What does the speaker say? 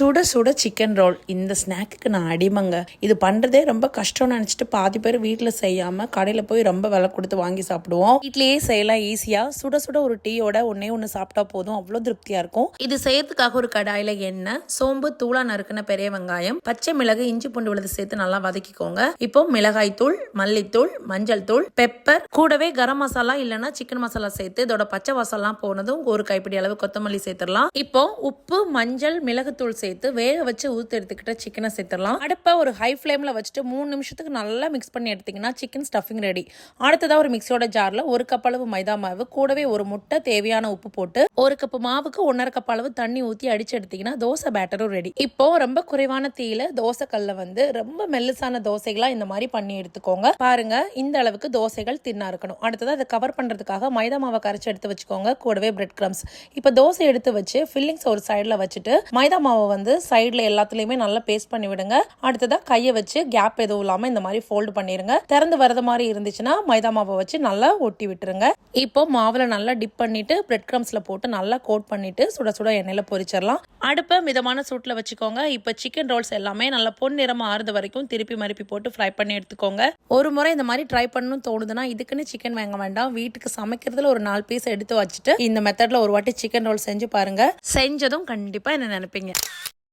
சுட சுட chicken roll இந்த ஸ்நாக்குக்கு நான் அடிமங்க. இது பண்ணுறதே ரொம்ப கஷ்டம்னு நினச்சிட்டு பாதி பேர் வீட்டில் செய்யாமல் கடையில் போய் ரொம்ப விலை கொடுத்து வாங்கி சாப்பிடுவோம். வீட்லேயே செய்யலாம் ஈஸியாக சுட சுட ஒரு டீயோட ஒன்றே ஒன்று சாப்பிட்டா போதும். அவ்வளோ திருப்தியாக இருக்கும். இது செய்யறதுக்காக ஒரு கடாயில் எண்ணெய் சோம்பு தூளா நறுக்கின பெரிய வெங்காயம் பச்சை மிளகு இஞ்சி பூண்டு விழுது சேர்த்து நல்லா வதக்கிக்கோங்க. இப்போ மிளகாய் தூள் மல்லித்தூள் மஞ்சள் தூள் பெப்பர் கூடவே கரம் மசாலா இல்லைன்னா சிக்கன் மசாலா சேர்த்து இதோட பச்சை மசாலா போனதும் ஒரு கைப்பிடி அளவு கொத்தமல்லி சேர்த்துடலாம். இப்போ உப்பு மஞ்சள் மிளகுத்தூள் சேர்த்து வேக வச்சு ஊற்றி எடுத்துக்கிட்ட சிக்கனை சேர்த்துடலாம். அடுப்பை ஒரு ஹை ஃப்ளேமில் வச்சுட்டு மூணு நிமிஷத்துக்கு நல்லா மிக்ஸ் பண்ணி எடுத்தீங்கன்னா சிக்கன் ஸ்டஃபிங் ரெடி அடுத்ததாக ஒரு மிக்ஸியோட ஜாரில் ஒரு கப் அளவு மைதா மாவு கூடவே ஒரு முட்டை தேவையான உப்பு போட்டு ஒரு கப் மாவுக்கு ஒன்றரை கப் அளவு தண்ணி ஊற்றி அடிச்சு எடுத்திங்கன்னா தோசை பேட்டரும் ரெடி இப்போ ரொம்ப குறைவான தீயில தோசை கல்ல வந்து ரொம்ப மெல்லுசான தோசைகளாக இந்த மாதிரி பண்ணி எடுத்துக்கோங்க. பாருங்க இந்த அளவுக்கு தோசைகள் தின்னா இருக்கணும். அடுத்தது அதை கவர் பண்ணுறதுக்காக மைதா மாவை கரைச்சி எடுத்து வச்சுக்கோங்க கூடவே பிரெட் கிரம்ஸ் இப்போ தோசை எடுத்து வச்சு ஃபில்லிங்ஸ் ஒரு சைடில் வச்சுட்டு மைதா மாவை வந்து வந்து சைடில் எல்லாத்துலேயுமே நல்லா பேஸ்ட் பண்ணி விடுங்க. அடுத்ததாக கையை வச்சு கேப் எதுவும் இல்லாமல் இந்த மாதிரி ஃபோல்டு பண்ணிடுங்க திறந்து வரது மாதிரி இருந்துச்சுன்னா மைதா மாவை வச்சு நல்லா ஒட்டி விட்டுருங்க. இப்போ மாவில் நல்லா டிப் பண்ணிட்டு பிரெட் கிரம்ஸில் போட்டு நல்லா கோட் பண்ணிட்டு சுட சுட எண்ணெயில் பொரிச்சிடலாம். அடுப்பை மிதமான சூட்டில் வச்சுக்கோங்க. இப்போ சிக்கன் ரோல்ஸ் எல்லாமே நல்லா பொன்னிறமா ஆறுது வரைக்கும் திருப்பி மறுப்பி போட்டு ஃப்ரை பண்ணி எடுத்துக்கோங்க. ஒரு முறை இந்த மாதிரி ட்ரை பண்ணணும்னு தோணுதுன்னா இதுக்குன்னு சிக்கன் வாங்க வேண்டாம். வீட்டுக்கு சமைக்கிறதுல ஒரு நாலு பீஸ் எடுத்து வச்சுட்டு இந்த மெத்தடில் ஒரு வாட்டி சிக்கன் ரோல் செஞ்சு பாருங்க. செஞ்சதும் கண்டிப்பாக என்ன நினைப்பீங்க?